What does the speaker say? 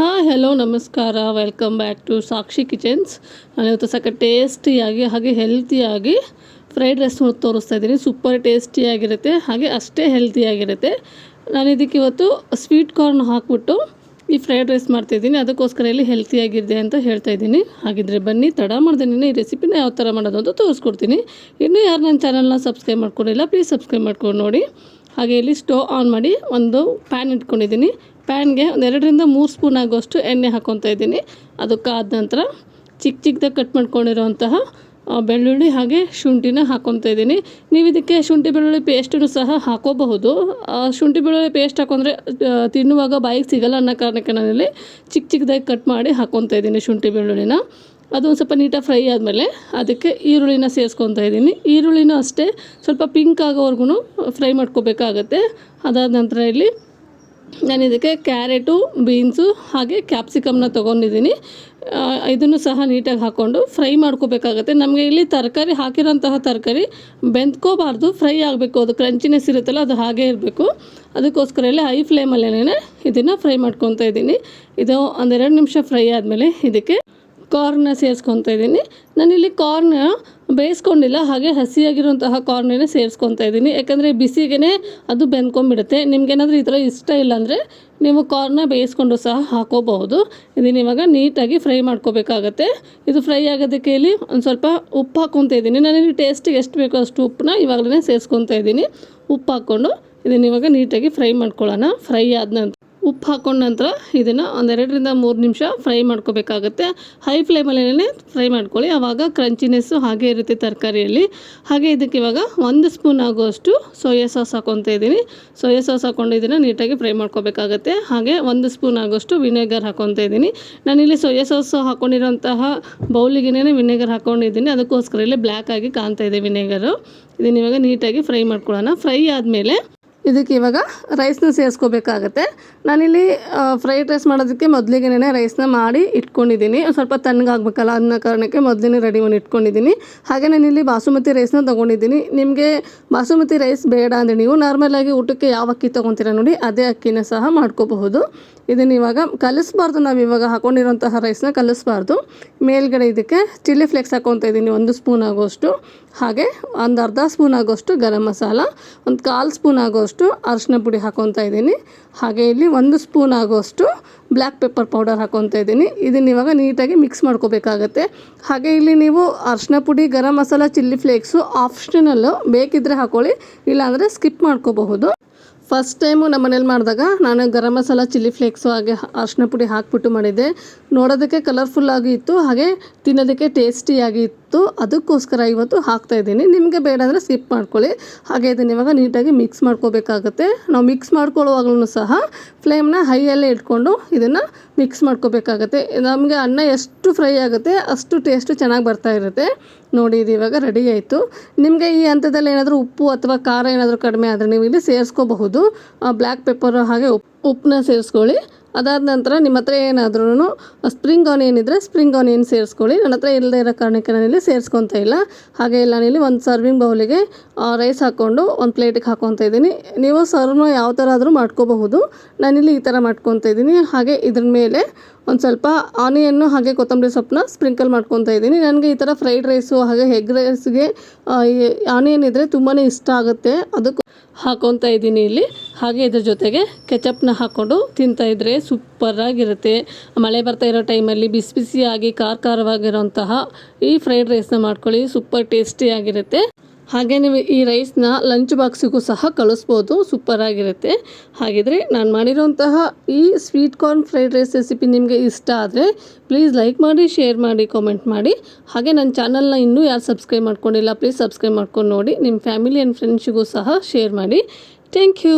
Hi hello ನಮಸ್ಕಾರ. Welcome back to Sakshi kitchens ನಾನು ಇವತ್ತು ಸಕ್ಕ ಟೇಸ್ಟಿಯಾಗಿ ಹಾಗೆ ಹೆಲ್ತಿಯಾಗಿ ಫ್ರೈಡ್ ರೈಸ್ ತೋರಿಸ್ತಾ ಇದ್ದೀನಿ. ಸೂಪರ್ ಟೇಸ್ಟಿಯಾಗಿರುತ್ತೆ ಹಾಗೆ ಅಷ್ಟೇ ಹೆಲ್ತಿಯಾಗಿರುತ್ತೆ ನಾನು ಇದಕ್ಕೆ ಇವತ್ತು ಸ್ವೀಟ್ ಕಾರ್ನ್ ಹಾಕ್ಬಿಟ್ಟು ಈ ಫ್ರೈಡ್ ರೈಸ್ ಮಾಡ್ತಾಯಿದ್ದೀನಿ ಅದಕ್ಕೋಸ್ಕರ ಇಲ್ಲಿ ಹೆಲ್ತಿಯಾಗಿದೆ ಅಂತ ಹೇಳ್ತಾ ಇದ್ದೀನಿ. ಹಾಗಿದ್ರೆ ಬನ್ನಿ, ತಡ ಮಾಡ್ದೇನೆ ಈ ರೆಸಿಪಿನ ಯಾವ ಥರ ಮಾಡೋದು ಅಂತ ತೋರಿಸ್ಕೊಡ್ತೀನಿ. ಇನ್ನೂ ಯಾರು ನನ್ನ ಚಾನಲ್ನ ಸಬ್ಸ್ಕ್ರೈಬ್ ಮಾಡ್ಕೊಂಡಿಲ್ಲ ಪ್ಲೀಸ್ ಸಬ್ಸ್ಕ್ರೈಬ್ ಮಾಡ್ಕೊಂಡು ನೋಡಿ. ಹಾಗೆ ಇಲ್ಲಿ ಸ್ಟೋವ್ ಆನ್ ಮಾಡಿ ಒಂದು ಪ್ಯಾನ್ ಇಟ್ಕೊಂಡಿದ್ದೀನಿ. ಪ್ಯಾನ್ಗೆ ಒಂದು ಎರಡರಿಂದ ಮೂರು ಸ್ಪೂನ್ ಆಗುವಷ್ಟು ಎಣ್ಣೆ ಹಾಕ್ಕೊತಾ ಇದ್ದೀನಿ. ಅದಕ್ಕಾದ ನಂತರ ಚಿಕ್ಕ ಚಿಕ್ಕದಾಗಿ ಕಟ್ ಮಾಡ್ಕೊಂಡಿರುವಂತಹ ಬೆಳ್ಳುಳ್ಳಿ ಹಾಗೆ ಶುಂಠಿನ ಹಾಕ್ಕೊತಾ ಇದ್ದೀನಿ. ನೀವು ಇದಕ್ಕೆ ಶುಂಠಿ ಬೆಳ್ಳುಳ್ಳಿ ಪೇಸ್ಟನ್ನು ಸಹ ಹಾಕೋಬಹುದು. ಶುಂಠಿ ಬೆಳ್ಳುಳ್ಳಿ ಪೇಸ್ಟ್ ಹಾಕೊಂಡ್ರೆ ತಿನ್ನುವಾಗ ಬಾಯಿಗೆ ಸಿಗಲ್ಲ ಅನ್ನೋ ಕಾರಣಕ್ಕೆ ನಾನಿಲ್ಲಿ ಚಿಕ್ಕ ಚಿಕ್ಕದಾಗಿ ಕಟ್ ಮಾಡಿ ಹಾಕ್ಕೊತಾ ಇದ್ದೀನಿ ಶುಂಠಿ ಬೆಳ್ಳುಳ್ಳಿನ. ಅದು ಒಂದು ಸ್ವಲ್ಪ ನೀಟಾಗಿ ಫ್ರೈ ಆದಮೇಲೆ ಅದಕ್ಕೆ ಈರುಳ್ಳಿನ ಸೇರಿಸ್ಕೊತಾ ಇದ್ದೀನಿ. ಈರುಳ್ಳಿನೂ ಅಷ್ಟೇ, ಸ್ವಲ್ಪ ಪಿಂಕ್ ಆಗೋವರೆಗೂ ಫ್ರೈ ಮಾಡ್ಕೋಬೇಕಾಗತ್ತೆ. ಅದಾದ ನಂತರ ಇಲ್ಲಿ ನಾನು ಇದಕ್ಕೆ ಕ್ಯಾರೆಟು, ಬೀನ್ಸು ಹಾಗೆ ಕ್ಯಾಪ್ಸಿಕಮ್ನ ತೊಗೊಂಡಿದ್ದೀನಿ. ಇದನ್ನು ಸಹ ನೀಟಾಗಿ ಹಾಕ್ಕೊಂಡು ಫ್ರೈ ಮಾಡ್ಕೋಬೇಕಾಗತ್ತೆ. ನಮಗೆ ಇಲ್ಲಿ ತರಕಾರಿ ಹಾಕಿರೋಂತಹ ತರಕಾರಿ ಬೆಂದ್ಕೋಬಾರ್ದು, ಫ್ರೈ ಆಗಬೇಕು. ಅದು ಕ್ರಂಚಿನೆಸ್ ಇರುತ್ತಲ್ಲ, ಅದು ಹಾಗೇ ಇರಬೇಕು. ಅದಕ್ಕೋಸ್ಕರ ಇಲ್ಲಿ ಹೈ ಫ್ಲೇಮಲ್ಲೇ ಇದನ್ನು ಫ್ರೈ ಮಾಡ್ಕೊತಾ ಇದ್ದೀನಿ. ಇದು ಒಂದೆರಡು ನಿಮಿಷ ಫ್ರೈ ಆದಮೇಲೆ ಇದಕ್ಕೆ ಕಾರ್ನ ಸೇರಿಸ್ಕೊತಾ ಇದ್ದೀನಿ. ನಾನಿಲ್ಲಿ ಕಾರ್ನ ಬೇಯಿಸ್ಕೊಂಡಿಲ್ಲ, ಹಾಗೆ ಹಸಿಯಾಗಿರುವಂತಹ ಕಾರ್ನೇ ಸೇರಿಸ್ಕೊತಾ ಇದ್ದೀನಿ. ಯಾಕಂದರೆ ಬಿಸಿಗೆ ಅದು ಬೆಂದ್ಕೊಂಡ್ಬಿಡುತ್ತೆ. ನಿಮ್ಗೇನಾದರೂ ಈ ಥರ ಇಷ್ಟ ಇಲ್ಲ ಅಂದರೆ ನೀವು ಕಾರ್ನ ಬೇಯಿಸ್ಕೊಂಡು ಸಹ ಹಾಕೋಬಹುದು. ಇದನ್ನ ಇವಾಗ ನೀಟಾಗಿ ಫ್ರೈ ಮಾಡ್ಕೋಬೇಕಾಗತ್ತೆ. ಇದು ಫ್ರೈ ಆಗೋದಕ್ಕೆ ಇಲ್ಲಿ ಒಂದು ಸ್ವಲ್ಪ ಉಪ್ಪು ಹಾಕ್ಕೊತಾ ಇದ್ದೀನಿ. ನಾನಿಲ್ಲಿ ಟೇಸ್ಟಿಗೆ ಎಷ್ಟು ಬೇಕೋ ಅಷ್ಟು ಉಪ್ಪನ್ನ ಇವಾಗಲೇ ಸೇರಿಸ್ಕೊತಾ ಇದ್ದೀನಿ. ಉಪ್ಪು ಹಾಕ್ಕೊಂಡು ಇದನ್ನ ಇವಾಗ ನೀಟಾಗಿ ಫ್ರೈ ಮಾಡ್ಕೊಳ್ಳೋಣ. ಫ್ರೈ ಆದ ನಂತರ ಉಪ್ಪು ಹಾಕೊಂಡ ನಂತರ ಇದನ್ನು ಒಂದೆರಡರಿಂದ ಮೂರು ನಿಮಿಷ ಫ್ರೈ ಮಾಡ್ಕೋಬೇಕಾಗತ್ತೆ. ಹೈ ಫ್ಲೇಮಲ್ಲೇ ಫ್ರೈ ಮಾಡ್ಕೊಳ್ಳಿ. ಆವಾಗ ಕ್ರಂಚಿನೆಸ್ಸು ಹಾಗೆ ಇರುತ್ತೆ ತರಕಾರಿಯಲ್ಲಿ. ಹಾಗೆ ಇದಕ್ಕೆ ಇವಾಗ ಒಂದು ಸ್ಪೂನ್ ಆಗುವಷ್ಟು ಸೋಯಾ ಸಾಸ್ ಹಾಕೊತಾ ಇದ್ದೀನಿ. ಸೋಯಾ ಸಾಸ್ ಹಾಕ್ಕೊಂಡು ಇದನ್ನು ನೀಟಾಗಿ ಫ್ರೈ ಮಾಡ್ಕೋಬೇಕಾಗತ್ತೆ. ಹಾಗೆ ಒಂದು ಸ್ಪೂನ್ ಆಗುವಷ್ಟು ವಿನೆಗರ್ ಹಾಕೊತಾ ಇದ್ದೀನಿ. ನಾನಿಲ್ಲಿ ಸೋಯಾ ಸಾಸ್ ಹಾಕ್ಕೊಂಡಿರೋಂತಹ ಬೌಲಿಗೆನೇ ವಿನೆಗರ್ ಹಾಕ್ಕೊಂಡಿದ್ದೀನಿ ಅದಕ್ಕೋಸ್ಕರ ಇಲ್ಲಿ ಬ್ಲ್ಯಾಕ್ ಆಗಿ ಕಾಣ್ತಾ ಇದೆ ವಿನೆಗರು ಇದನ್ನ ಇವಾಗ ನೀಟಾಗಿ ಫ್ರೈ ಮಾಡ್ಕೊಳ್ಳೋಣ. ಫ್ರೈ ಆದಮೇಲೆ ಇದಕ್ಕೆ ಇವಾಗ ರೈಸ್ನ ಸೇರಿಸ್ಕೋಬೇಕಾಗತ್ತೆ. ನಾನಿಲ್ಲಿ ಫ್ರೈಡ್ ರೈಸ್ ಮಾಡೋದಕ್ಕೆ ಮೊದಲಿಗೆನೇ ರೈಸ್ನ ಮಾಡಿ ಇಟ್ಕೊಂಡಿದ್ದೀನಿ. ಸ್ವಲ್ಪ ತಣ್ಣಗಾಗಬೇಕಲ್ಲ ಅನ್ನೋ ಕಾರಣಕ್ಕೆ ಮೊದಲೇ ರೆಡಿ ಮಾಡಿ ಇಟ್ಕೊಂಡಿದ್ದೀನಿ. ಹಾಗೆ ನಾನಿಲ್ಲಿ ಬಾಸುಮತಿ ರೈಸ್ನ ತೊಗೊಂಡಿದ್ದೀನಿ. ನಿಮಗೆ ಬಾಸುಮತಿ ರೈಸ್ ಬೇಡ ಅಂದರೆ ನೀವು ನಾರ್ಮಲಾಗಿ ಊಟಕ್ಕೆ ಯಾವ ಅಕ್ಕಿ ತೊಗೊತೀರ ನೋಡಿ, ಅದೇ ಅಕ್ಕಿನ ಸಹ ಮಾಡ್ಕೋಬಹುದು. ಇದನ್ನು ಇವಾಗ ಕಲಿಸ್ಬಾರ್ದು. ನಾವು ಇವಾಗ ಹಾಕೊಂಡಿರೋಂತಹ ರೈಸ್ನ ಕಲಿಸ್ಬಾರ್ದು. ಮೇಲ್ಗಡೆ ಇದಕ್ಕೆ ಚಿಲ್ಲಿ ಫ್ಲೇಕ್ಸ್ ಹಾಕೊತಾ ಇದ್ದೀನಿ. ಒಂದು ಸ್ಪೂನ್ ಆಗೋಷ್ಟು. ಹಾಗೆ ಒಂದು ಅರ್ಧ ಸ್ಪೂನ್ ಆಗೋಷ್ಟು ಗರಂ ಮಸಾಲ, ಒಂದು ಕಾಲು ಸ್ಪೂನ್ ಆಗೋಷ್ಟು ಅರಿಶಿನ ಪುಡಿ ಹಾಕೊತಾ ಇದ್ದೀನಿ. ಹಾಗೆ ಇಲ್ಲಿ ಒಂದು ಸ್ಪೂನ್ ಆಗೋಷ್ಟು ಬ್ಲ್ಯಾಕ್ ಪೆಪ್ಪರ್ ಪೌಡರ್ ಹಾಕೊತಾ ಇದ್ದೀನಿ. ಇದನ್ನ ಇವಾಗ ನೀಟಾಗಿ ಮಿಕ್ಸ್ ಮಾಡ್ಕೋಬೇಕಾಗತ್ತೆ. ಹಾಗೆ ಇಲ್ಲಿ ನೀವು ಅರಿಶಿನ ಪುಡಿ, garam masala, chilli flakes optional ಬೇಕಿದ್ದರೆ ಹಾಕೊಳ್ಳಿ, ಇಲ್ಲಾಂದರೆ ಸ್ಕಿಪ್ ಮಾಡ್ಕೋಬಹುದು. ಫಸ್ಟ್ ಟೈಮು ನಮ್ಮ ಮನೇಲಿ ಮಾಡಿದಾಗ ನಾನು ಗರಂ ಮಸಾಲ, ಚಿಲ್ಲಿ ಫ್ಲೇಕ್ಸು ಹಾಗೆ ಅರಿಶಿನ ಪುಡಿ ಹಾಕಿಬಿಟ್ಟು ಮಾಡಿದ್ದೆ. ನೋಡೋದಕ್ಕೆ ಕಲರ್ಫುಲ್ಲಾಗಿ ಇತ್ತು. ಹಾಗೆ ತಿನ್ನೋದಕ್ಕೆ ಟೇಸ್ಟಿಯಾಗಿ ಇತ್ತು. ಅದಕ್ಕೋಸ್ಕರ ಇವತ್ತು ಹಾಕ್ತಾ ಇದ್ದೀನಿ. ನಿಮಗೆ ಬೇಡ ಅಂದರೆ ಸ್ಕಿಪ್ ಮಾಡ್ಕೊಳ್ಳಿ. ಹಾಗೆ ಇದನ್ನು ಇವಾಗ ನೀಟಾಗಿ ಮಿಕ್ಸ್ ಮಾಡ್ಕೋಬೇಕಾಗುತ್ತೆ. ನಾವು ಮಿಕ್ಸ್ ಮಾಡ್ಕೊಳ್ಳುವಾಗಲೂ ಸಹ ಫ್ಲೇಮ್ನ ಹೈಯಲ್ಲೇ ಇಟ್ಕೊಂಡು ಇದನ್ನು ಮಿಕ್ಸ್ ಮಾಡ್ಕೋಬೇಕಾಗತ್ತೆ. ನಮಗೆ ಅನ್ನ ಎಷ್ಟು ಫ್ರೈ ಆಗುತ್ತೆ ಅಷ್ಟು ಟೇಸ್ಟು ಚೆನ್ನಾಗಿ ಬರ್ತಾ ಇರುತ್ತೆ. ನೋಡಿ, ಇದು ಇವಾಗ ರೆಡಿ ಆಯಿತು. ನಿಮಗೆ ಈ ಹಂತದಲ್ಲಿ ಏನಾದರೂ ಉಪ್ಪು ಅಥವಾ ಖಾರ ಏನಾದರೂ ಕಡಿಮೆ ಆದರೆ ನೀವು ಇಲ್ಲಿ ಸೇರಿಸ್ಕೋಬಹುದು. ಬ್ಲ್ಯಾಕ್ ಪೆಪ್ಪರ್ ಹಾಗೆ ಉಪ್ಪು ಉಪ್ಪನ್ನ ಸೇರಿಸ್ಕೊಳ್ಳಿ. ಅದಾದ ನಂತರ ನಿಮ್ಮ ಹತ್ರ ಏನಾದ್ರೂ ಸ್ಪ್ರಿಂಗ್ ಆನಿಯನ್ ಇದ್ದರೆ ಸ್ಪ್ರಿಂಗ್ ಆನಿಯನ್ ಸೇರಿಸ್ಕೊಳ್ಳಿ. ನನ್ನ ಹತ್ರ ಇಲ್ಲದೆ ಇರೋ ಕಾರಣಕ್ಕೆ ನಾನಿಲ್ಲಿ ಸೇರಿಸ್ಕೊತ ಇಲ್ಲ. ಹಾಗೆ ಇಲ್ಲ, ನಾನಿಲ್ಲಿ ಒಂದು ಸರ್ವಿಂಗ್ ಬೌಲಿಗೆ ರೈಸ್ ಹಾಕ್ಕೊಂಡು ಒಂದು ಪ್ಲೇಟಿಗೆ ಹಾಕ್ಕೊತ ಇದ್ದೀನಿ. ನೀವು ಸರ್ವ್ನ ಯಾವ ಥರ ಆದರೂ ಮಾಡ್ಕೋಬಹುದು. ನಾನಿಲ್ಲಿ ಈ ಥರ ಮಾಡ್ಕೊತ ಇದ್ದೀನಿ. ಹಾಗೆ ಇದ್ರ ಮೇಲೆ ಒಂದು ಸ್ವಲ್ಪ ಆನಿಯನ್ನು ಹಾಗೆ ಕೊತ್ತಂಬರಿ ಸೊಪ್ಪನ್ನ ಸ್ಪ್ರಿಂಕಲ್ ಮಾಡ್ಕೊತಾ ಇದ್ದೀನಿ. ನನಗೆ ಈ ಥರ ಫ್ರೈಡ್ ರೈಸು ಹಾಗೆ ಎಗ್ ರೈಸ್ಗೆ ಆನಿಯನ್ ಇದ್ದರೆ ತುಂಬಾ ಇಷ್ಟ ಆಗುತ್ತೆ. ಅದಕ್ಕೆ ಹಾಕೊತಾ ಇದ್ದೀನಿ ಇಲ್ಲಿ. ಹಾಗೆ ಇದ್ರ ಜೊತೆಗೆ ಕೆಚಪ್ನ ಹಾಕ್ಕೊಂಡು ತಿಂತಾ ಇದ್ರೆ ಸೂಪರಾಗಿರುತ್ತೆ. ಮಳೆ ಬರ್ತಾ ಇರೋ ಟೈಮಲ್ಲಿ ಬಿಸಿ ಬಿಸಿಯಾಗಿ ಖಾರ ಖಾರವಾಗಿರೋಂತಹ ಈ ಫ್ರೈಡ್ ರೈಸ್ನ ಮಾಡ್ಕೊಳ್ಳಿ. ಸೂಪರ್ ಟೇಸ್ಟಿಯಾಗಿರುತ್ತೆ ಹಾಗೆ ನೀವು ಈ ರೈಸ್ನ ಲಂಚ್ ಬಾಕ್ಸಿಗೂ ಸಹ ಕಳಿಸ್ಬೋದು. ಸೂಪರಾಗಿರುತ್ತೆ ಹಾಗಿದ್ರೆ ನಾನು ಮಾಡಿರೋಂತಹ ಈ sweet corn fried rice recipe ನಿಮಗೆ ಇಷ್ಟ ಆದರೆ ಪ್ಲೀಸ್ ಲೈಕ್ ಮಾಡಿ ಶೇರ್ ಮಾಡಿ ಕಾಮೆಂಟ್ ಮಾಡಿ. ಹಾಗೆ ನನ್ನ ಚಾನಲ್ನ ಇನ್ನೂ ಯಾರು ಸಬ್ಸ್ಕ್ರೈಬ್ ಮಾಡ್ಕೊಂಡಿಲ್ಲ ಪ್ಲೀಸ್ ಸಬ್ಸ್ಕ್ರೈಬ್ ಮಾಡ್ಕೊಂಡು ನೋಡಿ. ನಿಮ್ಮ ಫ್ಯಾಮಿಲಿ ಆ್ಯಂಡ್ ಫ್ರೆಂಡ್ಸಿಗೂ ಸಹ ಶೇರ್ ಮಾಡಿ. Thank you